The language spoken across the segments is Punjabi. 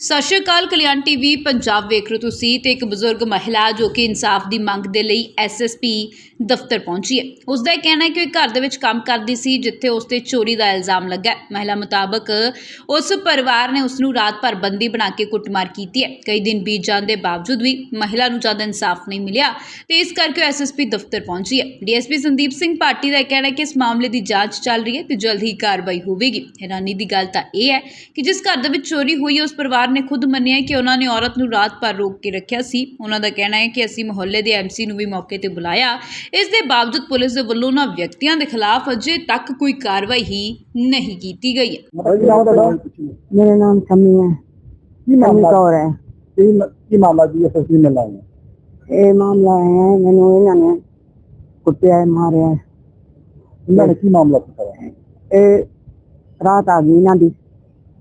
ਸਤਿ ਸ਼੍ਰੀ ਅਕਾਲ, ਕਲਿਆਣ ਟੀਵੀ ਪੰਜਾਬ ਵੇਖ ਰਹੇ ਹੋ ਤੁਸੀਂ ਤੇ ਇੱਕ ਬਜ਼ੁਰਗ ਮਹਿਲਾ ਜੋ ਕਿ ਇਨਸਾਫ ਦੀ ਮੰਗ ਦੇ ਲਈ ਐਸਐਸਪੀ ਦਫ਼ਤਰ ਪਹੁੰਚੀ ਹੈ। ਉਸ ਦਾ ਇਹ ਕਹਿਣਾ ਹੈ ਕਿ ਉਹ ਘਰ ਦੇ ਵਿੱਚ ਕੰਮ ਕਰਦੀ ਸੀ ਜਿੱਥੇ ਉਸ ਤੇ ਚੋਰੀ ਦਾ ਇਲਜ਼ਾਮ ਲੱਗਾ ਹੈ। ਮਹਿਲਾ ਮੁਤਾਬਕ ਉਸ ਪਰਿਵਾਰ ਨੇ ਉਸ ਨੂੰ ਰਾਤ ਭਰ ਬੰਦੀ ਬਣਾ ਕੇ ਕੁੱਟਮਾਰ ਕੀਤੀ ਹੈ। ਕਈ ਦਿਨ ਬੀਤ ਜਾਣ ਦੇ ਬਾਵਜੂਦ ਵੀ ਮਹਿਲਾ ਨੂੰ ਜਦ ਇਨਸਾਫ ਨਹੀਂ ਮਿਲਿਆ ਤੇ ਇਸ ਕਰਕੇ ਉਹ ਐਸਐਸਪੀ ਦਫ਼ਤਰ ਪਹੁੰਚੀ ਹੈ। ਡੀਐਸਪੀ ਸੰਦੀਪ ਸਿੰਘ ਪਾਰਟੀ ਦਾ ਇਹ ਕਹਿਣਾ ਹੈ ਕਿ ਇਸ ਮਾਮਲੇ ਦੀ ਜਾਂਚ ਚੱਲ ਰਹੀ ਹੈ ਤੇ ਜਲਦ ਹੀ ਕਾਰਵਾਈ ਹੋਵੇਗੀ। ਹੈਰਾਨੀ ਦੀ ਗੱਲ ਤਾਂ ਇਹ ਹੈ ਕਿ ਜਿਸ ਘਰ ਦੇ ਵਿੱਚ ਚੋਰੀ ਹੋਈ ਹੈ, ਉਸ ਪਰਿਵਾਰ ਨੇ ਖੁਦ ਮੰਨਿਆ ਕਿ ਉਹਨਾਂ ਨੇ ਔਰਤ ਨੂੰ ਰਾਤ ਭਰ ਰੋਕ ਕੇ ਰੱਖਿਆ ਸੀ। ਉਹਨਾਂ ਦਾ ਕਹਿਣਾ ਹੈ ਕਿ ਅਸੀਂ ਮੁਹੱਲੇ ਦੇ ਐਮਸੀ ਨੂੰ ਵੀ ਮੌਕੇ ਤੇ ਬੁਲਾਇਆ। ਇਸ ਦੇ ਬਾਵਜੂਦ ਪੁਲਿਸ ਦੇ ਵੱਲੋਂ ਉਹਨਾਂ ਵਿਅਕਤੀਆਂ ਦੇ ਖਿਲਾਫ ਅਜੇ ਤੱਕ ਕੋਈ ਕਾਰਵਾਈ ਹੀ ਨਹੀਂ ਕੀਤੀ ਗਈ ਹੈ। ਮੇਰਾ ਨਾਮ ਸ਼ਮੀ ਹੈ। ਕੀ ਮਾਮਲਾ? ਕੌਰ ਹੈ। ਕੀ ਮ- ਕੀ ਮਾਮਲਾ ਜੀ? ਐਸਐਸਪੀ ਮਿਲ ਆਇਆ ਇਹ ਮਾਮਲਾ ਹੈ ਮੈਨੂੰ ਇਹਨਾਂ ਨੇ ਕੁੱਟਿਆ ਹੈ, ਮਾਰਿਆ। ਹੈ। ਇਹਨਾਂ ਨੇ ਕੀ ਮਾਮਲਾ ਕੀਤਾ? ਹੈ ਇਹ ਰਾਤ ਆ ਗਈ ਇਹਨਾਂ ਦੀ।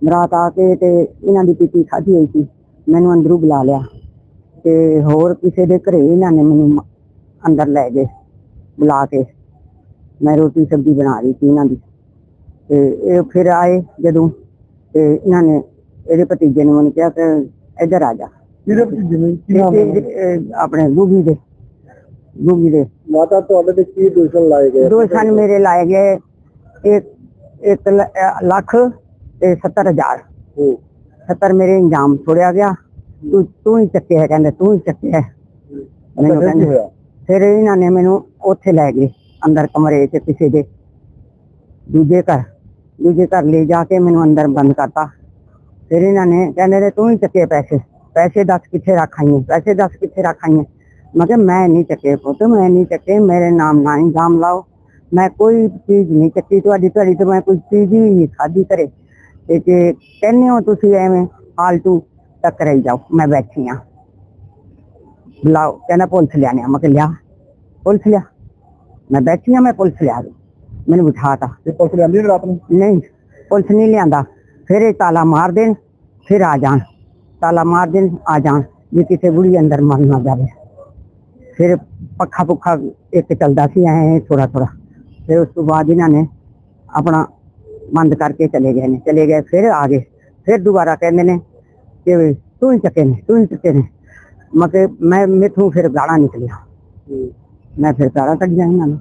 ਰਾਤ ਆ ਕੇ ਤੇ ਇਹਨਾਂ ਦੀ ਪੀਤੀ ਖਾਧੀ ਹੋਈ ਸੀ। ਮੈਨੂੰ ਅੰਦਰੋਂ ਬੁਲਾ ਲਿਆ ਤੇ ਹੋਰ ਕਿਸੇ ਦੇ ਘਰੇ ਇਹਨਾਂ ਨੇ ਮੈਨੂੰ ਅੰਦਰ ਲੈ ਗਏ ਬੁਲਾ ਕੇ। ਮੈਂ ਰੋਟੀ ਸਬਜ਼ੀ ਬਣਾ ਰਹੀ ਸੀ ਇਹਨਾਂ ਦੀ। ਤੇ ਇਹ ਫਿਰ ਆਏ ਜਦੋਂ ਤੇ ਇਹਨਾਂ ਨੇ ਇਹਦੇ ਭਤੀਜੇ ਨੇ ਮੈਨੂੰ ਕਿਹਾ ਕਿ ਇੱਧਰ ਆ ਜਾ। ਕੀ ਨਾਮ ਆਪਣੇ ਗੂਗੀ ਦੇ ਗੂਗੀ ਦੇ। ਮਾਤਾ ਤੁਹਾਡੇ ਤੇ ਕੀ ਦੋਸ਼ਣ ਲਾਏ ਗਏ? ਦੋ ਸਨ ਮੇਰੇ ਲਾਏ ਗਏ। ਇੱਕ ਇੱਕ ਲ- ਅਹ ਲੱਖ ਤੇ 70000 ਹੂੰ। 70 ਮੇਰੇ ਇੰਜਾਮ ਛੋੜਿਆ ਗਿਆ ਤੂੰ ਤੂੰ ਹੀ ਚੱਕਿਆ ਕਹਿੰਦੇ ਤੂੰ ਹੀ ਚੱਕਿਆ ਮੈਨੂੰ ਅੱਛਾ, ਫਿਰ ਕੀ ਕਹਿੰਦੇ ਹੋਇਆ ਫਿਰ ਇਹਨਾਂ ਨੇ ਮੈਨੂੰ ਉੱਥੇ ਲੈ ਗਏ ਅੰਦਰ ਕਮਰੇ 'ਚ ਕਿਸੇ ਦੇ ਦੂਜੇ ਘਰ ਦੂਜੇ ਘਰ ਲੈ ਜਾ ਕੇ ਮੈਨੂੰ ਅੰਦਰ ਬੰਦ ਕਰਤਾ ਫਿਰ ਇਹਨਾਂ ਨੇ ਕਹਿੰਦੇ ਨੇ ਤੂੰ ਹੀ ਚੱਕੇ ਪੈਸੇ ਪੈਸੇ ਦੱਸ ਕਿੱਥੇ ਰੱਖਾਈਏ ਪੈਸੇ ਦੱਸ ਕਿੱਥੇ ਰੱਖਾਈਏ ਮੈਂ ਕਿਹਾ ਮੈਂ ਨਹੀਂ ਚੱਕੇ ਪੁੱਤ ਮੈਂ ਨਹੀਂ ਚੱਕੇ ਮੇਰੇ ਨਾਮ ਨਾ ਇਲਜ਼ਾਮ ਲਾਓ ਮੈਂ ਕੋਈ ਚੀਜ਼ ਨਹੀਂ ਚੱਕੀ ਤੁਹਾਡੀ ਤੁਹਾਡੀ ਤੇ ਮੈਂ ਕੋਈ ਚੀਜ਼ ਹੀ ਨਹੀਂ ਖਾਦੀ ਕਰੇ ਤੇ ਜੇ ਕਹਿੰਦੇ ਹੋ ਤੁਸੀਂ ਐਵੇਂ ਫਾਲਤੂ ਟੱਕਰਾਈ ਜਾਓ ਮੈਂ ਬੈਠੀ ਆ। ਬੁਲਾਓ ਕਹਿੰਦਾ ਪੁਲਿਸ ਲਿਆਣੇ ਆ। ਮੈਂ ਕਿਹਾ ਲਿਆ ਪੁਲਿਸ ਲਿਆ। ਮੈਂ ਬੈਠੀ ਆ ਮੈਂ ਪੁਲਿਸ ਲਿਆ ਦੂੰ ਮੈਨੂੰ ਬਿਠਾਤਾ। ਤੇ ਪੁਲਿਸ ਲੈਂਦੀ ਰਾਤ ਨੂੰ? ਨਹੀਂ ਪੁਲਿਸ ਨਹੀਂ ਲਿਆਂਦਾ। ਫਿਰ ਇਹ ਤਾਲਾ ਮਾਰ ਦੇਣ ਫਿਰ ਆ ਜਾਣ। ਤਾਲਾ ਮਾਰ ਦੇਣ ਆ ਜਾਣ। ਜੇ ਕਿਸੇ ਬੁੜੀ ਅੰਦਰ ਮਰ ਨਾ ਜਾਵੇ। ਫਿਰ ਪੱਖਾ ਪੁੱਖਾ ਇੱਕ ਚੱਲਦਾ ਸੀ ਐ ਥੋੜਾ ਥੋੜਾ ਫਿਰ ਉਸ ਤੋਂ ਬਾਅਦ ਇਹਨਾਂ ਨੇ ਆਪਣਾ ਬੰਦ ਕਰਕੇ ਚਲੇ ਗਏ ਨੇ ਚਲੇ ਗਏ ਫਿਰ ਆ ਗਏ ਫਿਰ ਦੁਬਾਰਾ ਕਹਿੰਦੇ ਨੇ ਕਿ ਤੂੰ ਹੀ ਚੱਕੇ ਨੇ ਤੂੰ ਹੀ ਚੱਕੇ ਨੇ। ਮੈਂ ਕਿਹਾ ਮੈਂ ਮੈਥੋਂ ਫਿਰ ਗਾਲਾਂ ਨਿਕਲਿਆ। ਮੈਂ ਫਿਰ ਗਾਲਾਂ ਕੱਢੀਆਂ ਇਹਨਾਂ ਨੂੰ।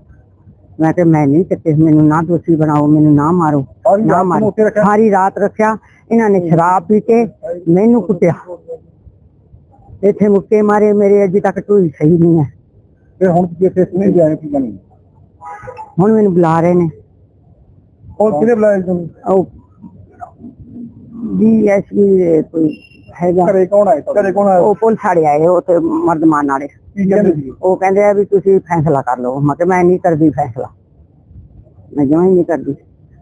ਮੈਂ ਕਿਹਾ ਮੈਂ ਨਹੀਂ ਚੱਕੇ ਮੈਨੂੰ ਨਾ ਦੋਸ਼ੀ ਬਣਾਓ ਮੈਨੂੰ ਨਾ ਮਾਰੋ ਨਾ ਮਾਰੋ? ਸਾਰੀ ਰਾਤ ਰੱਖਿਆ ਇਹਨਾਂ ਨੇ ਸ਼ਰਾਬ ਪੀ ਕੇ ਮੈਨੂੰ ਕੁੱਟਿਆ। ਇੱਥੇ ਮੁੱਕੇ ਮਾਰੇ ਮੇਰੇ ਅਜੇ ਤੱਕ ਕੋਈ ਸਹੀ ਨਹੀਂ ਹੈ। ਫਿਰ ਹੁਣ ਕੀ ਇੱਥੇ ਸੁਣੀ ਜਾਏ ਕੀ ਬਣੀ ਹੁਣ ਮੈਨੂੰ ਬੁਲਾ ਰਹੇ ਨੇ। ਹੋਰ ਕਿਹਨੇ ਬੁਲਾਇਆ ਤੁਹਾਨੂੰ ਉਹ ਡੀਐਸਪੀ ਕੋਈ ਹੈਗਾ ਘਰੇ ਕੌਣ ਆਇਆ ਘਰੇ ਕੌਣ ਆਇਆ ਉਹ ਪੁਲਿਸ ਵਾਲੇ ਆਏ ਉਹ ਤੇ ਮਰਦਮਾਨ ਵਾਲੇ ਕੀ ਕਹਿੰਦੇ ਸੀ ਉਹ ਕਹਿੰਦੇ ਆ ਵੀ ਤੁਸੀਂ ਫੈਸਲਾ ਕਰ ਲਓ ਮੈਂ ਕਿਹਾ ਮੈਂ ਨਹੀਂ ਕਰਦੀ ਫੈਸਲਾ ਮੈਂ ਜਮਾਂ ਹੀ ਨਹੀਂ ਕਰਦੀ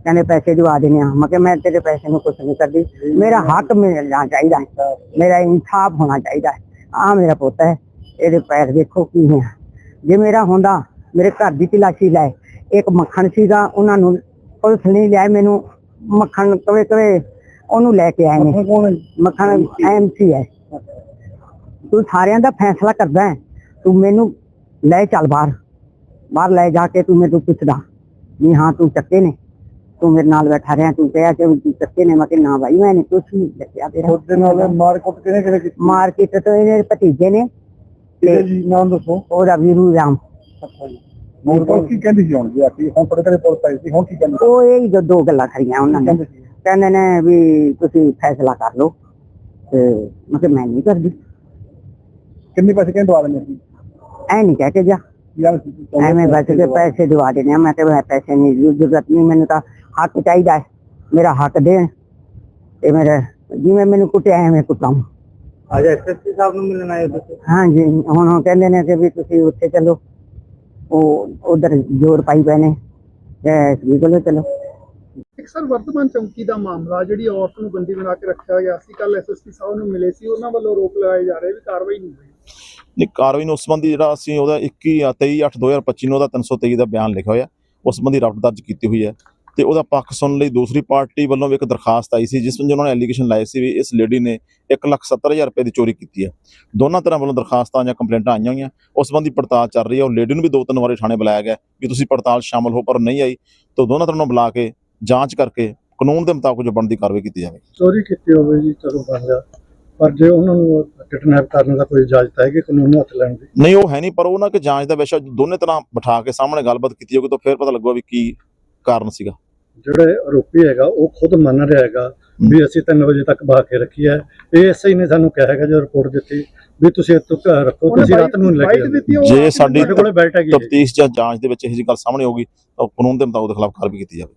ਕਹਿੰਦੇ ਪੈਸੇ ਦਿਵਾ ਦੇਣੇ ਆ ਮੈਂ ਕਿਹਾ ਮੈਂ ਤੇਰੇ ਪੈਸੇ ਨੂੰ ਕੁਝ ਨਹੀਂ ਕਰਦੀ ਮੇਰਾ ਹੱਕ ਮਿਲਣਾ ਚਾਹੀਦਾ ਹੈ ਮੇਰਾ ਇਨਸਾਫ ਹੋਣਾ ਚਾਹੀਦਾ ਹੈ ਆ ਮੇਰਾ ਪੁੱਤ ਹੈ ਇਹਦੇ ਪੈਰ ਦੇਖੋ ਕੀ ਹੈ ਜੇ ਮੇਰਾ ਹੁੰਦਾ ਮੇਰੇ ਘਰ ਦੀ ਤਲਾਸ਼ੀ ਲੈ ਇੱਕ ਮੱਖਣ ਸੀਗਾ ਉਹਨਾਂ ਨੂੰ ਪੁਲਿਸ ਨਹੀਂ ਲਿਆ ਮੈਨੂੰ ਮੱਖਣ ਕਵੇ ਕਵੇ ਉਹਨੂੰ ਲੈ ਕੇ ਆਏ ਨੇ? ਮੱਖਣ ਐਮਸੀ ਹੈ। ਤੂੰ ਸਾਰਿਆਂ ਦਾ ਫੈਸਲਾ ਕਰਦਾ ਹੈ। ਤੂੰ ਮੈਨੂੰ ਲੈ ਚੱਲ ਬਾਹਰ। ਬਾਹਰ ਲੈ ਜਾ ਕੇ ਤੂੰ ਮੈਨੂੰ ਪੁੱਛਦਾ ਵੀ ਹਾਂ ਤੂੰ ਚੱਕੇ ਨੇ। ਤੂੰ ਮੇਰੇ ਨਾਲ ਬੈਠਾ ਰਿਹਾ ਤੂੰ ਕਿਹਾ ਕਿ ਤੂੰ ਚੱਕੇ ਨੇ। ਮੈਂ ਕਿ ਨਾ ਭਾਈ ਮੈਂ ਨਹੀਂ ਕੁਛ ਨਹੀਂ ਦੱਸਿਆ ਤੇਰਾ। ਉਹਦੇ ਨਾਲ ਮਾਰ ਕੁੱਟ ਕਿਹਨੇ ਕਿਹਨੇ ਕੀਤੀ? ਮਾਰਕੀਟ ਤੋਂ ਇਹਦੇ ਭਤੀਜੇ ਨੇ। ਕਿਹਦੇ ਜੀ? ਨਾਮ ਦੱਸੋ। ਉਹਦਾ ਵੀਰੂ ਰਾਮ। ਅੱਛਾ ਜੀ। ਹੁਣ ਪੁਲਿਸ ਕੀ ਕਹਿੰਦੀ ਸੀ ਹੁਣ? ਜੀ ਆ ਕੀ ਹੁਣ ਤੁਹਾਡੇ ਘਰੇ ਪੁਲਿਸ ਆਈ ਸੀ ਹੁਣ ਕੀ ਕਹਿੰਦੀ? ਉਹ ਇਹ ਹੀ ਜੋ ਦੋ ਗੱਲਾਂ ਕਰੀਆਂ ਉਹਨਾਂ ਨੇ। ਕਹਿੰਦੇ ਨੇ ਵੀ ਤੁਸੀਂ ਫੈਸਲਾ ਕਰ ਲਓ ਤੇ ਮੈਂ ਕਿ ਮੈਂ ਨਹੀਂ ਕਰਦੀ। ਕਿੰਨੇ ਪੈਸੇ ਕਹਿੰਦੇ ਦਵਾ ਦਿੰਦੇ ਸੀ? ਐ ਨਹੀਂ ਕਹਿ ਕੇ ਜਾ ਯਾਰ ਐਵੇਂ ਬਸ ਕੇ ਪੈਸੇ ਦਿਵਾ ਦੇਣੇ। ਮੈਂ ਤੇ ਪੈਸੇ ਨਹੀਂ ਜ਼ਰੂਰਤ ਨਹੀਂ ਮੈਨੂੰ ਤਾਂ ਹੱਕ ਚਾਹੀਦਾ ਹੈ। ਮੇਰਾ ਹੱਕ ਦੇਣ ਤੇ ਮੇਰੇ ਜਿਵੇਂ ਮੈਨੂੰ ਕੁੱਟਿਆ ਐਵੇਂ ਕੁੱਟਾਂ। ਅੱਜ ਐਸਐਸਪੀ ਸਾਹਿਬ ਨੂੰ ਮਿਲਣ ਆਏ ਤੁਸੀਂ? ਹਾਂਜੀ ਹੁਣ ਉਹ ਕਹਿੰਦੇ ਨੇ ਕਿ ਵੀ ਤੁਸੀਂ ਉੱਥੇ ਚੱਲੋ। ਉਹ ਉਧਰ ਜੋਰ ਪਾਈ ਪਏ ਨੇ। ਤੇ ਵੀ ਕੋਲ ਚਲੋ। ਇੱਕ ਸਰ ਵਰਤਮਾਨ ਚੌਂਕੀ ਦਾ ਮਾਮਲਾ ਜਿਹੜੀ ਔਰਤ ਨੂੰ ਬੰਦੀ ਬਣਾ ਕੇ ਰੱਖਿਆ ਗਿਆ ਸੀ ਕੱਲ ਐਸਐਸਪੀ ਸਾਹਿਬ ਨੂੰ ਮਿਲੇ ਸੀ ਉਹਨਾਂ ਵੱਲੋਂ ਰੋਕ ਲਗਾਏ ਜਾ ਰਹੇ ਵੀ ਕਾਰਵਾਈ ਨਹੀਂ ਹੋਈ। ਨਹੀਂ ਕਾਰਵਾਈ ਨੂੰ ਉਸ ਸੰਬੰਧੀ ਜਿਹੜਾ ਅਸੀਂ ਉਹਦਾ 21 ਆ 23 8 2025 ਨੂੰ ਉਹਦਾ 323 ਦਾ ਬਿਆਨ ਲਿਖਿਆ ਹੋਇਆ ਉਸ ਸੰਬੰਧੀ ਰਫਟ ਦਰਜ ਕੀਤੀ ਹੋਈ ਹੈ। ਤੇ ਉਹਦਾ ਪੱਖ ਸੁਣਨ ਲਈ ਦੂਸਰੀ ਪਾਰਟੀ ਵੱਲੋਂ ਵੀ ਇੱਕ ਦਰਖਾਸਤ ਆਈ ਸੀ ਜਿਸ ਵਿੱਚ ਉਹਨਾਂ ਨੇ ਐਲੀਗੇਸ਼ਨ ਲਾਏ ਸੀ ਵੀ ਇਸ ਲੇਡੀ ਨੇ 170000 ਰੁਪਏ ਦੀ ਚੋਰੀ ਕੀਤੀ ਹੈ। ਦੋਨਾਂ ਤਰ੍ਹਾਂ ਵੱਲੋਂ ਦਰਖਾਸਤਾਂ ਜਾਂ ਕੰਪਲੇਂਟਾਂ ਆਈਆਂ ਹੋਈਆਂ ਉਸ ਸੰਬੰਧੀ ਪੜਤਾਲ ਚੱਲ ਰਹੀ ਹੈ। ਉਹ ਲੇਡੀ ਨੂੰ ਵੀ ਦੋ ਤਿੰਨ ਵਾਰੀ ਥਾਣੇ ਬੁਲਾਇਆ ਗਿਆ ਵੀ ਤੁਸੀਂ ਪੜਤਾਲ ਸ਼ਾਮਲ ਹੋ ਪਰ ਨਹੀਂ ਆਈ ਤਾਂ ਦੋਨਾਂ ਤਰ੍ਹਾਂ ਨੂੰ ਬੁਲਾ ਕੇ ਜਾਂਚ ਕਰਕੇ ਕਾਨੂੰਨ ਦੇ ਮੁਤਾਬਕ ਜੋ ਬਣਦੀ ਕਾਰਵਾਈ ਕੀਤੀ ਜਾਵੇ ਚੋਰੀ ਕੀਤੀ ਹੋਵੇ ਜੀ ਚਲੋ ਬੰਦਾ ਪਰ ਜੇ ਉਹਨਾਂ ਨੂੰ ਕਿਡਨੈਪ ਕਰਨ ਦਾ ਕੋਈ ਇਜਾਜ਼ਤ ਹੈ ਕਿ ਕਾਨੂੰਨ ਨੂੰ ਹੱਥ ਲੈਣ ਦੀ? ਨਹੀਂ ਉਹ ਹੈ ਨਹੀਂ ਪਰ ਉਹ ਨਾ ਕਿ ਜਾਂਚ ਦਾ ਵਿਸ਼ਾ ਦੋਨੇ ਤਰ੍ਹਾਂ ਬਿਠਾ ਕੇ ਸਾਹਮਣੇ ਗੱਲਬਾਤ ਕੀਤੀ ਜਾਊਗੀ ਤਾਂ ਫਿਰ ਪਤਾ ਲੱਗੂਗਾ ਵੀ ਕੀ ਕਾਰਨ ਸੀਗਾ। ਜਿਹੜੇ ਆਰੋਪੀ ਹੈਗਾ ਉਹ ਖੁਦ ਮੰਨ ਰਿਹਾ ਹੈਗਾ ਵੀ ਅਸੀਂ 3 ਵਜੇ ਤੱਕ ਬਹਾ ਕੇ ਰੱਖੀ ਹੈ। ਇਹ ਐਸਆਈ ਨੇ ਸਾਨੂੰ ਕਿਹਾ ਹੈਗਾ ਜੋ ਰਿਪੋਰਟ ਦਿੱਤੀ ਵੀ ਤੁਸੀਂ ਇੱਥੋਂ ਘਰ ਰੱਖੋ ਤੁਸੀਂ ਰਾਤ ਨੂੰ ਨਹੀਂ ਲੈ ਕੇ ਜੇ ਸਾਡੀ। ਤਫਤੀਸ਼ ਜਾਂ ਜਾਂਚ ਦੇ ਵਿੱਚ ਇਹ ਜੀ ਗੱਲ ਸਾਹਮਣੇ ਆਊਗੀ ਤਾਂ ਕਾਨੂੰਨ ਦੇ ਮੁਤਾਬਕ ਖਿਲਾਫ ਕਾਰਵਾਈ ਕੀਤੀ ਜਾਵੇ।